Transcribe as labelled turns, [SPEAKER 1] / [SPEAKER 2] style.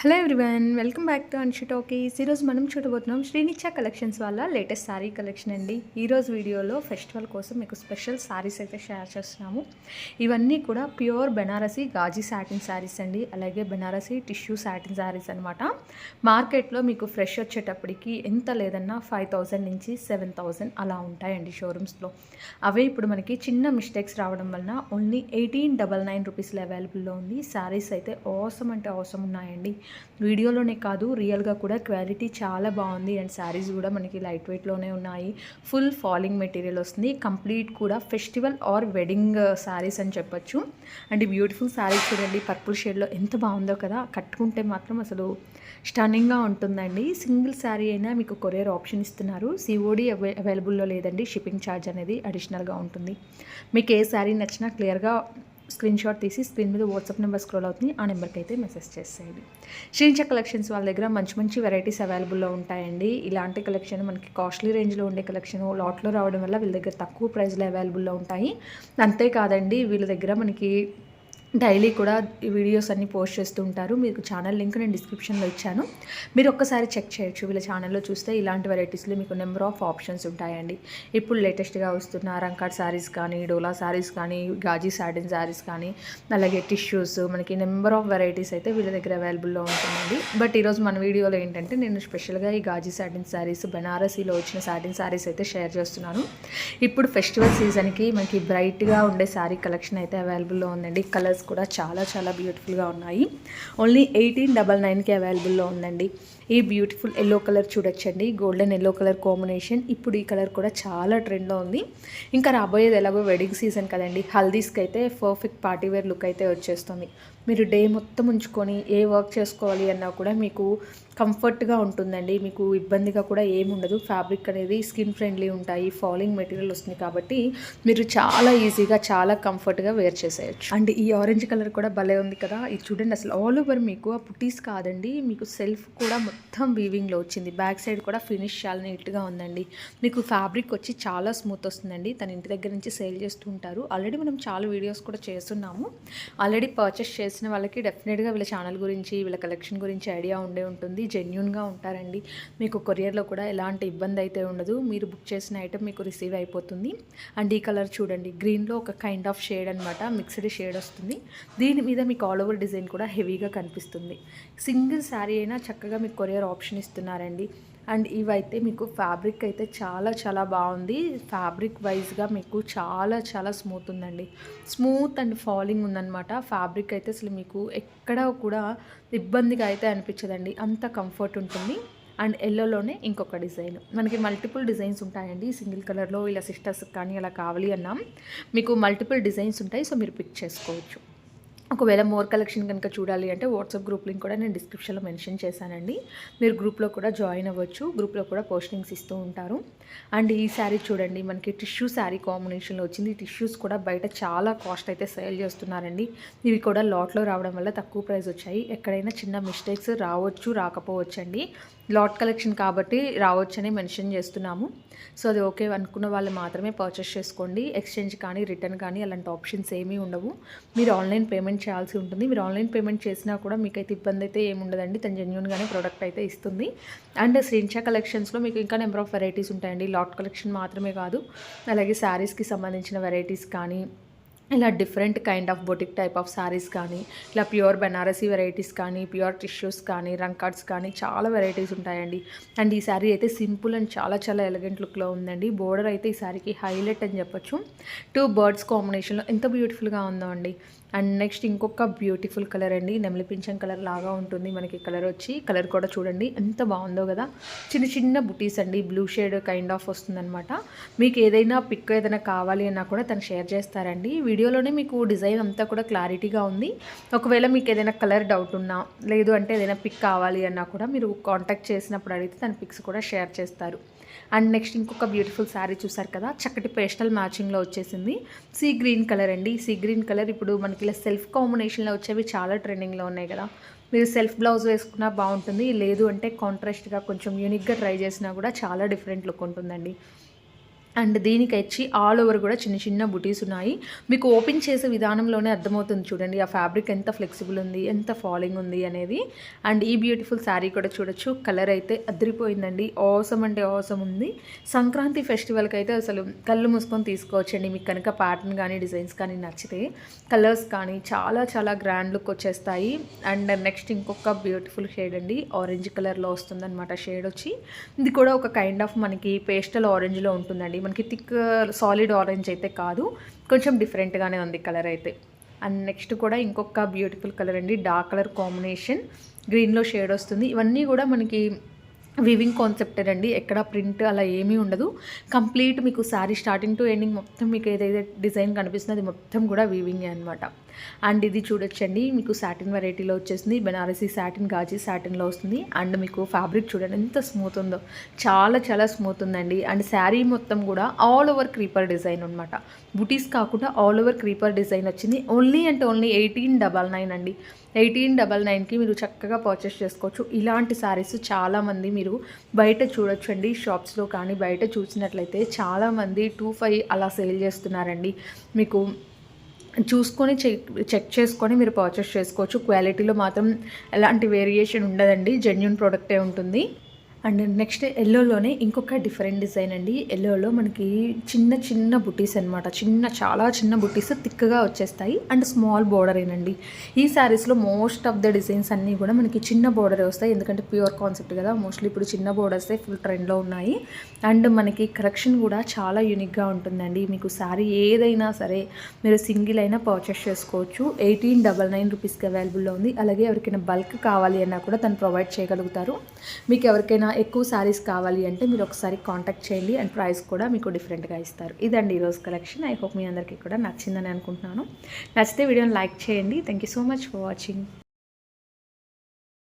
[SPEAKER 1] Hello everyone welcome back to Anshi talkies. ఈరోజు మనం చూడబోతున్నాం శ్రీనిత్య కలెక్షన్స్ వల్ల లేటెస్ట్ శారీ కలెక్షన్ అండి. ఈరోజు వీడియోలో ఫెస్టివల్ కోసం మీకు స్పెషల్ శారీస్ అయితే షేర్ చేస్తున్నాము. ఇవన్నీ కూడా ప్యూర్ బెనారసీ గాజీ సాటిన్ శారీస్ అండి. అలాగే బెనారసీ టిష్యూ సాటిన్ శారీస్ అనమాట మార్కెట్లో మీకు ఫ్రెష్ వచ్చేటప్పటికి ఎంత లేదన్నా ఫైవ్ థౌజండ్ నుంచి సెవెన్ థౌజండ్ అలా ఉంటాయండి షోరూమ్స్లో. అవే ఇప్పుడు మనకి చిన్న మిస్టేక్స్ రావడం వలన ఓన్లీ ఎయిటీన్ డబల్ నైన్ రూపీస్లో అవైలబుల్లో ఉంది. శారీస్ అయితే అవసరం అంటే అవసరం ఉన్నాయండి. వీడియోలోనే కాదు రియల్గా కూడా క్వాలిటీ చాలా బాగుంది. అండ్ శారీస్ కూడా మనకి లైట్ వెయిట్లోనే ఉన్నాయి. ఫుల్ ఫాలింగ్ మెటీరియల్ వస్తుంది. కంప్లీట్ కూడా festival or wedding uh, saris అని చెప్పొచ్చు. అండ్ బ్యూటిఫుల్ శారీస్ చూడండి పర్పుల్ షేడ్లో ఎంత బాగుందో కదా. కట్టుకుంటే మాత్రం అసలు స్టన్నింగ్గా ఉంటుందండి. సింగిల్ శారీ అయినా మీకు కొరియర్ ఆప్షన్ ఇస్తున్నారు. సిఓడి అవై అవైలబుల్లో లేదండి. షిప్పింగ్ ఛార్జ్ అనేది అడిషనల్గా ఉంటుంది. మీకు ఏ శారీ నచ్చినా క్లియర్గా స్క్రీన్ షాట్ తీసి స్క్రీన్ మీద వాట్సాప్ నెంబర్ స్క్రోల్ అవుతుంది. ఆ నెంబర్కి అయితే మెసేజ్ చేసేయండి. శ్రీంచ కలెక్షన్స్ వాళ్ళ దగ్గర మంచి మంచి వెరైటీస్ అవైలబుల్లో ఉంటాయండి. ఇలాంటి కలెక్షన్ మనకి కాస్ట్లీ రేంజ్లో ఉండే కలెక్షన్ లాట్లో రావడం వల్ల వీళ్ళ దగ్గర తక్కువ ప్రైస్లో అవైలబుల్లో ఉంటాయి. అంతేకాదండి వీళ్ళ దగ్గర మనకి డైలీ కూడా ఈ వీడియోస్ అన్ని పోస్ట్ చేస్తూ ఉంటారు. మీకు ఛానల్ లింక్ నేను డిస్క్రిప్షన్లో ఇచ్చాను. మీరు ఒక్కసారి చెక్ చేయొచ్చు. వీళ్ళ ఛానల్లో చూస్తే ఇలాంటి వెరైటీస్లో మీకు నెంబర్ ఆఫ్ ఆప్షన్స్ ఉంటాయండి. ఇప్పుడు లేటెస్ట్గా వస్తున్న రంకాడ్ శారీస్ కానీ డోలా శారీస్ కానీ గాజీ సాటిన్ శారీస్ కానీ అలాగే టిష్యూస్ మనకి నెంబర్ ఆఫ్ వెరైటీస్ అయితే వీళ్ళ దగ్గర అవైలబుల్లో ఉంటుందండి. బట్ ఈరోజు మన వీడియోలో ఏంటంటే నేను స్పెషల్గా ఈ గాజీ సాటిన్ శారీస్ బెనారసీలో వచ్చిన సాటిన్ శారీస్ అయితే షేర్ చేస్తున్నాను. ఇప్పుడు ఫెస్టివల్ సీజన్కి మనకి బ్రైట్గా ఉండే శారీ కలెక్షన్ అయితే అవైలబుల్లో ఉందండి. కలర్స్ కూడా చాలా చాలా బ్యూటిఫుల్గా ఉన్నాయి. ఓన్లీ ఎయిటీన్ డబల్ నైన్కి అవైలబుల్లో ఉందండి. ఈ బ్యూటిఫుల్ ఎల్లో కలర్ చూడొచ్చండి. గోల్డెన్ ఎల్లో కలర్ కాంబినేషన్ ఇప్పుడు ఈ కలర్ కూడా చాలా ట్రెండ్లో ఉంది. ఇంకా రాబోయేది ఎలాగో వెడ్డింగ్ సీజన్ కదండి. హల్దీస్కి అయితే పర్ఫెక్ట్ పార్టీ వేర్ లుక్ అయితే వచ్చేస్తుంది. మీరు డే మొత్తం ఉంచుకొని ఏ వర్క్ చేసుకోవాలి అన్నా కూడా మీకు కంఫర్ట్గా ఉంటుందండి. మీకు ఇబ్బందిగా కూడా ఏముండదు ఫ్యాబ్రిక్ అనేది స్కిన్ ఫ్రెండ్లీ ఉంటాయి. ఫాలింగ్ మెటీరియల్ వస్తుంది కాబట్టి మీరు చాలా ఈజీగా చాలా కంఫర్ట్గా వేర్ చేసేయచ్చు. అండ్ ఈ ఆరెంజ్ కలర్ కూడా భలే ఉంది కదా. ఇది చూడండి అసలు ఆల్ ఓవర్ మీకు ఆ పుట్టీస్ కాదండి. మీకు సెల్ఫ్ కూడా మొత్తం వీవింగ్లో వచ్చింది. బ్యాక్ సైడ్ కూడా ఫినిష్ చాలా నీట్గా ఉందండి. మీకు ఫ్యాబ్రిక్ వచ్చి చాలా స్మూత్ వస్తుందండి. తన ఇంటి దగ్గర నుంచి సేల్ చేస్తూ ఉంటారు. ఆల్రెడీ మనం చాలా వీడియోస్ కూడా చేస్తున్నాము. ఆల్రెడీ పర్చేస్ చేసి తెలిసిన వాళ్ళకి డెఫినెట్గా వీళ్ళ ఛానల్ గురించి వీళ్ళ కలెక్షన్ గురించి ఐడియా ఉండే ఉంటుంది. జెన్యున్గా ఉంటారండి. మీకు కొరియర్లో కూడా ఎలాంటి ఇబ్బంది అయితే ఉండదు. మీరు బుక్ చేసిన ఐటమ్ మీకు రిసీవ్ అయిపోతుంది. అండ్ ఈ కలర్ చూడండి. గ్రీన్లో ఒక కైండ్ ఆఫ్ షేడ్ అనమాట మిక్స్డ్ షేడ్ వస్తుంది. దీని మీద మీకు ఆల్ ఓవర్ డిజైన్ కూడా హెవీగా కనిపిస్తుంది. సింగిల్ శారీ అయినా చక్కగా మీకు కొరియర్ ఆప్షన్ ఇస్తున్నారండి. అండ్ ఇవైతే మీకు ఫ్యాబ్రిక్ అయితే చాలా చాలా బాగుంది. ఫ్యాబ్రిక్ వైజ్గా మీకు చాలా చాలా స్మూత్ ఉందండి. స్మూత్ అండ్ ఫాలింగ్ ఉందన్నమాట. ఫ్యాబ్రిక్ అయితే అసలు మీకు ఎక్కడ కూడా ఇబ్బందిగా అయితే అనిపించదండి. అంత కంఫర్ట్ ఉంటుంది. అండ్ ఎల్లోలోనే ఇంకొక డిజైన్. మనకి మల్టిపుల్ డిజైన్స్ ఉంటాయండి. సింగిల్ కలర్లో ఇలా సిస్టర్స్ కానీ అలా కావాలి అన్నాం. మీకు మల్టిపుల్ డిజైన్స్ ఉంటాయి. సో మీరు పిక్ చేసుకోవచ్చు. ఒకవేళ మోర్ కలెక్షన్ కనుక చూడాలి అంటే వాట్సాప్ గ్రూప్ లింక్ కూడా నేను డిస్క్రిప్షన్లో మెన్షన్ చేశానండి. మీరు గ్రూప్లో కూడా జాయిన్ అవ్వచ్చు. గ్రూప్లో కూడా పోస్టింగ్స్ ఇస్తూ ఉంటారు. అండ్ ఈ శారీ చూడండి మనకి టిష్యూ శారీ కాంబినేషన్లో వచ్చింది. టిష్యూస్ కూడా బయట చాలా కాస్ట్ అయితే సేల్ చేస్తున్నారండి. ఇవి కూడా లాట్లో రావడం వల్ల తక్కువ ప్రైస్ వచ్చాయి. ఎక్కడైనా చిన్న మిస్టేక్స్ రావచ్చు రాకపోవచ్చు అండి లాట్ కలెక్షన్ కాబట్టి రావచ్చని మెన్షన్ చేస్తున్నాము. సో అది ఓకే అనుకున్న వాళ్ళు మాత్రమే పర్చేస్ చేసుకోండి. ఎక్స్చేంజ్ కానీ రిటర్న్ కానీ అలాంటి ఆప్షన్స్ ఏమీ ఉండవు. మీరు ఆన్లైన్ పేమెంట్ చేయాల్సి ఉంటుంది. మీరు ఆన్లైన్ పేమెంట్ చేసినా కూడా మీకైతే ఇబ్బంది అయితే ఏముండదండి తను జెన్యున్గానే ప్రోడక్ట్ అయితే ఇస్తుంది. అండ్ శ్రీంచా కలెక్షన్స్లో మీకు ఇంకా నెంబర్ ఆఫ్ వెరైటీస్ ఉంటాయండి. లాట్ కలెక్షన్ మాత్రమే కాదు. అలాగే శారీస్కి సంబంధించిన వెరైటీస్ కానీ ఇలా different kind of boutique type of saris కానీ ఇలా ప్యూర్ బెనారసీ వెరైటీస్ కానీ ప్యూర్ టిష్యూస్ కానీ రంకార్డ్స్ కానీ చాలా వెరైటీస్ ఉంటాయండి. అండ్ ఈ శారీ అయితే సింపుల్ అండ్ చాలా చాలా ఎలిగెంట్ లుక్లో ఉందండి. బోర్డర్ అయితే ఈ శారీకి హైలైట్ అని చెప్పొచ్చు. టూ బర్డ్స్ కాంబినేషన్లో ఎంత బ్యూటిఫుల్గా ఉందో అండి. అండ్ నెక్స్ట్ ఇంకొక బ్యూటిఫుల్ కలర్ అండి. నెమలి పింఛన్ కలర్ లాగా ఉంటుంది. మనకి కలర్ వచ్చి కలర్ కూడా చూడండి. ఎంత బాగుందో కదా. చిన్న చిన్న బుటీస్ అండి. బ్లూ షేడ్ కైండ్ ఆఫ్ వస్తుందన్నమాట. మీకు ఏదైనా పిక్ ఏదైనా కావాలి అన్నా కూడా తను షేర్ చేస్తారండి. వీడియోలోనే మీకు డిజైన్ అంతా కూడా క్లారిటీగా ఉంది. ఒకవేళ మీకు ఏదైనా కలర్ డౌట్ ఉన్నా లేదు అంటే ఏదైనా పిక్ కావాలి అన్నా కూడా మీరు కాంటాక్ట్ చేసినప్పుడు అడిగితే దాని పిక్స్ కూడా షేర్ చేస్తారు. అండ్ నెక్స్ట్ ఇంకొక బ్యూటిఫుల్ శారీ చూసారు కదా చక్కటి పేస్టల్ మ్యాచింగ్లో వచ్చేసింది. సీ గ్రీన్ కలర్ అండి. సీ గ్రీన్ కలర్ ఇప్పుడు మనకి ఇలా సెల్ఫ్ కాంబినేషన్లో వచ్చేవి చాలా ట్రెండింగ్లో ఉన్నాయి కదా. మీరు సెల్ఫ్ బ్లౌజ్ వేసుకున్నా బాగుంటుంది లేదు అంటే కాంట్రాస్ట్గా కొంచెం యూనిక్గా ట్రై చేసినా కూడా చాలా డిఫరెంట్ లుక్ ఉంటుందండి. అండ్ దీనికి వచ్చి ఆల్ ఓవర్ కూడా చిన్న చిన్న బుటీస్ ఉన్నాయి. మీకు ఓపెన్ చేసే విధానంలోనే అర్థమవుతుంది చూడండి ఆ ఫ్యాబ్రిక్ ఎంత ఫ్లెక్సిబుల్ ఉంది ఎంత ఫాలింగ్ ఉంది అనేది. అండ్ ఈ బ్యూటిఫుల్ శారీ కూడా చూడొచ్చు. కలర్ అయితే అదిరిపోయిందండి. అవసరం అంటే అవసరం ఉంది. సంక్రాంతి ఫెస్టివల్కి అయితే అసలు కళ్ళు మూసుకొని తీసుకోవచ్చండి. మీకు కనుక ప్యాటర్న్ కానీ డిజైన్స్ కానీ నచ్చితే కలర్స్ కానీ చాలా చాలా గ్రాండ్ లుక్ వచ్చేస్తాయి. అండ్ నెక్స్ట్ ఇంకొక బ్యూటిఫుల్ షేడ్ అండి. ఆరెంజ్ కలర్లో వస్తుందన్నమాట షేడ్ వచ్చి. ఇది కూడా ఒక కైండ్ ఆఫ్ మనకి పేస్టల్ ఆరెంజ్లో ఉంటుందండి. మనకి థిక్ సాలిడ్ ఆరెంజ్ అయితే కాదు. కొంచెం డిఫరెంట్గానే ఉంది కలర్ అయితే. అండ్ నెక్స్ట్ కూడా ఇంకొక బ్యూటిఫుల్ కలర్ అండి. డార్క్ కలర్ కాంబినేషన్ గ్రీన్లో షేడ్ వస్తుంది. ఇవన్నీ కూడా మనకి వివింగ్ కాన్సెప్టే అండి. ఎక్కడ ప్రింట్ అలా ఏమీ ఉండదు. కంప్లీట్ మీకు శారీ స్టార్టింగ్ టు ఎండింగ్ మొత్తం మీకు ఏదైతే డిజైన్ కనిపిస్తుందో అది మొత్తం కూడా వీవింగే అనమాట అండ్ ఇది చూడొచ్చండి. మీకు సాటిన్ వెరైటీలో వచ్చేసింది. బెనారసీ సాటిన్ గాజీ సాటిన్లో వస్తుంది. అండ్ మీకు ఫ్యాబ్రిక్ చూడండి ఎంత స్మూత్ ఉందో. చాలా చాలా స్మూత్ ఉందండి. అండ్ శారీ మొత్తం కూడా ఆల్ ఓవర్ క్రీపర్ డిజైన్ అనమాట బుటీస్ కాకుండా ఆల్ ఓవర్ క్రీపర్ డిజైన్ వచ్చింది. ఓన్లీ అంటే ఓన్లీ ఎయిటీన్ డబల్ నైన్ అండి. ఎయిటీన్ డబల్ నైన్కి మీరు చక్కగా పర్చేస్ చేసుకోవచ్చు. ఇలాంటి శారీస్ చాలామంది మీరు బయట చూడొచ్చండి. షాప్స్లో కానీ బయట చూసినట్లయితే చాలామంది టూ ఫైవ్ అలా సేల్ చేస్తున్నారండి. మీకు చూసుకొని చెక్ చెక్ చేసుకొని మీరు పర్చేస్ చేసుకోవచ్చు. క్వాలిటీలో మాత్రం ఎలాంటి వేరియేషన్ ఉండదండి. జెన్యున్ ప్రోడక్టే ఉంటుంది. అండ్ నెక్స్ట్ ఎల్లోలోనే ఇంకొక డిఫరెంట్ డిజైన్ అండి. ఎల్లోలో మనకి చిన్న చిన్న బుటీస్ అనమాట చిన్న చాలా చిన్న బుటీస్ థిక్గా వచ్చేస్తాయి. అండ్ స్మాల్ బోర్డరేనండి ఈ శారీస్లో మోస్ట్ ఆఫ్ ద డిజైన్స్ అన్నీ కూడా మనకి చిన్న బోర్డరే వస్తాయి. ఎందుకంటే ప్యూర్ కాన్సెప్ట్ కదా. మోస్ట్లీ ఇప్పుడు చిన్న బోర్డర్సే ఫుల్ ట్రెండ్లో ఉన్నాయి. అండ్ మనకి కరెక్షన్ కూడా చాలా యూనిక్గా ఉంటుందండి. మీకు శారీ ఏదైనా సరే మీరు సింగిల్ అయినా పర్చేస్ చేసుకోవచ్చు. ఎయిటీన్ డబల్ నైన్ రూపీస్కి అవైలబుల్లో ఉంది. అలాగే ఎవరికైనా బల్క్ కావాలి అన్నా కూడా తను ప్రొవైడ్ చేయగలుగుతారు. మీకు ఎవరికైనా ఎక్కువ శారీస్ కావాలి అంటే మీరు ఒకసారి కాంటాక్ట్ చేయండి అండ్ ప్రైస్ కూడా మీకు డిఫరెంట్గా ఇస్తారు. ఇదండి ఈరోజు కలెక్షన్ ఐ హోప్ మీ అందరికీ కూడా నచ్చిందని అనుకుంటున్నాను. నచ్చితే వీడియోని లైక్ చేయండి. Thank you so much for watching